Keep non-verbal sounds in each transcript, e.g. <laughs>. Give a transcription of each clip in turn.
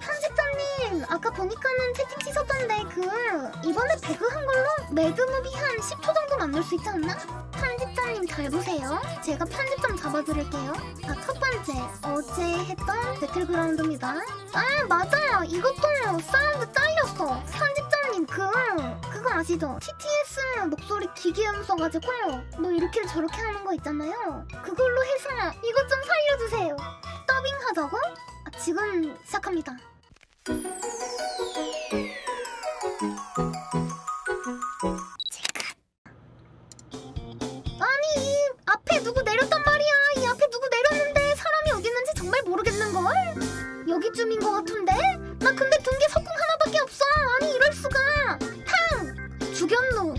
편집자님 아까 보니까는 채팅 치셨던데 그 이번에 배그 한 걸로 매드무비 한 10초 정도 만들 수 있지 않나? 편집자님 잘 보세요. 제가 편집 좀 잡아드릴게요. 자첫 번째 어제 했던 배틀그라운드입니다. 아 맞아요. 이것도 사운드 잘렸어. 편집자님 그 그거 아시죠? TTS 목소리 기계음 써가지고 뭐 이렇게 저렇게 하는 거 있잖아요. 그걸로 해서 이것 좀 살려주세요. 더빙 하자고? 아, 지금 시작합니다. 아니 이 앞에 누구 내렸단 말이야. 이 앞에 누구 내렸는데 사람이 어디 있는지 정말 모르겠는 걸. 여기쯤인 것 같은데? 나 근데 든 게 석궁 하나밖에 없어. 아니 이럴 수가. 탕 죽였노.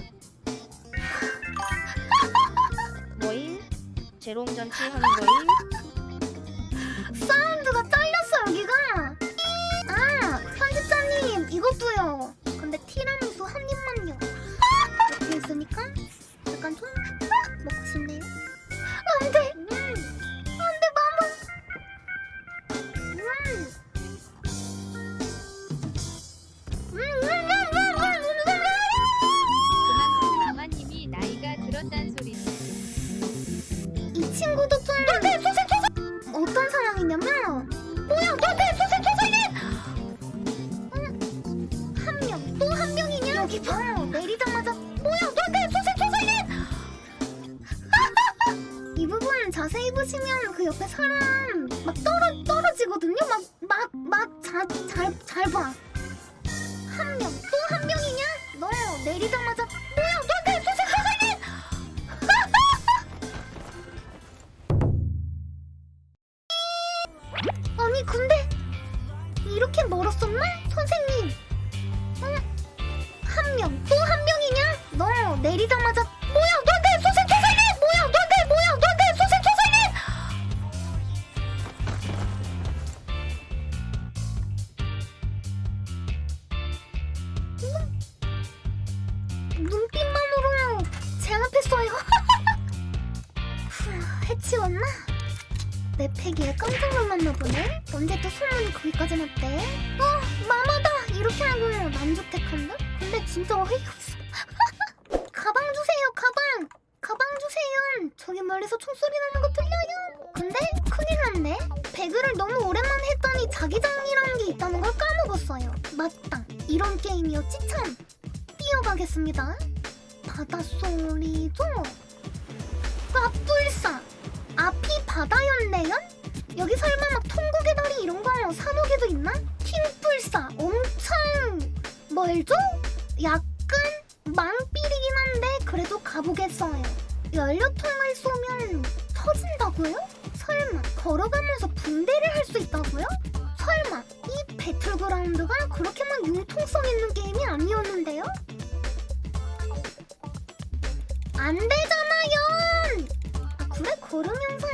뭐임? 재롱전치 하는 거임? 여기 봐 내리자마자 뭐야? 너네 소생 소생이 이 부분 자세히 보시면 그 옆에 사람 막 떨어 떨어지거든요. 막 막막잘잘잘봐. 한 명. 또 한 명이냐? 너 내리자마자 뭐야? 너네 소생 소생이 아니 근데 이렇게 멀었었나? 선생님. 어? 한 명 또 한 명이냐? 너 내리자마자 뭐야 너내 소생 초생님 뭐야 너내 뭐야 너내 소생 초생님 눈빛만으로 제압했어요 후, 해치웠나? 내 패기에 깜짝 놀랐나 보네? 언제 또 소문이 거기까지 났대? 어, 마마다! 이렇게 하고 만족택한다? 근데 진짜 어이없어. <laughs> 가방 주세요, 가방! 가방 주세요! 저기 멀리서 총소리 나는 거 들려요? 근데 큰일 났네? 배그를 너무 오랜만에 했더니 자기장이라는 게 있다는 걸 까먹었어요. 맞다. 이런 게임이었지 참. 뛰어가겠습니다. 바닷소리죠? 꽉불사! 앞이 바다였네요? 여기 설마 막 통곡의 다리 이런 거 산옥에도 있나? 킹불사 엄청 멀죠? 연료통을 쏘면 터진다고요? 설마 걸어가면서 붕대를 할 수 있다고요? 설마 이 배틀그라운드가 그렇게 막 융통성 있는 게임이 아니었는데요? 안 되잖아요! 아, 그래 걸으면서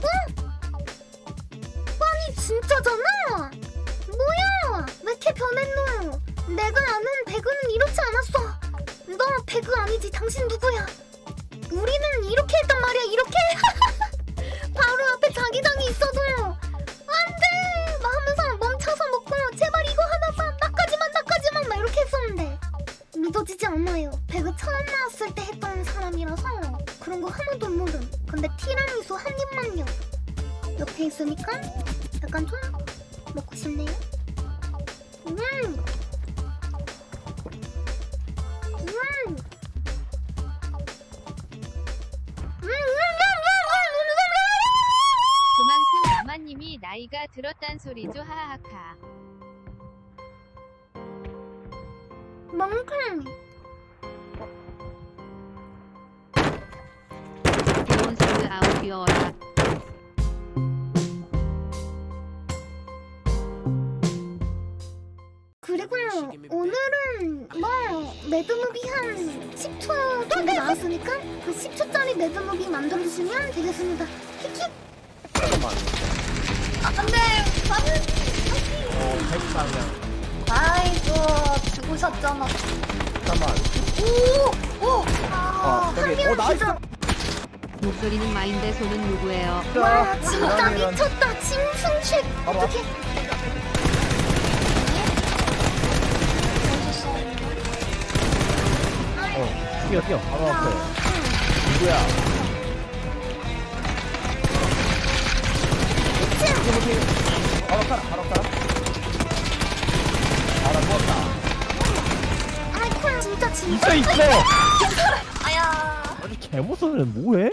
어? 아니 진짜잖아 뭐야 왜 이렇게 변했노 내가 아는 너 배그 아니지 당신 누구야 우리는 이렇게 했단 말이야 이렇게 <laughs> 바로 앞에 자기장이 있어도 안돼 막 하면서 멈춰서 먹고 제발 이거 하나만 나까지만 나까지만 막 이렇게 했었는데 믿어지지 않아요. 배그 처음 나왔을 때 했던 사람이라서 그런 거 하나도 모름. 근데 티라미수 한 입만요. 옆에 있으니까 약간 좀 먹고 싶네요. 음. 들었단 소리죠. 하하하. 멍큼. 데몬스트 아우디어라. 그리고 오늘은 뭐 매드무비 한 10초 정도 나왔으니까 그 10초짜리 매드무비 만들어주시면 되겠습니다. 키키. 잠깐만. 안돼. 어, 백방향. 아이고 죽으셨잖아. 잠깐만. 오! 오! 아, 어, 저기, 한명 어, 나이스. 기절. 목소리는 마인데 손은 누구예요? 와 진짜 미쳤다 앞. 어떻게 어 뛰어 뛰어 바로 앞에 누구야 바로 가라 바로 가라 아나 누웠다 아이쿠야 진짜 진짜 있어 있어 아야 아니 개무서는 뭐해?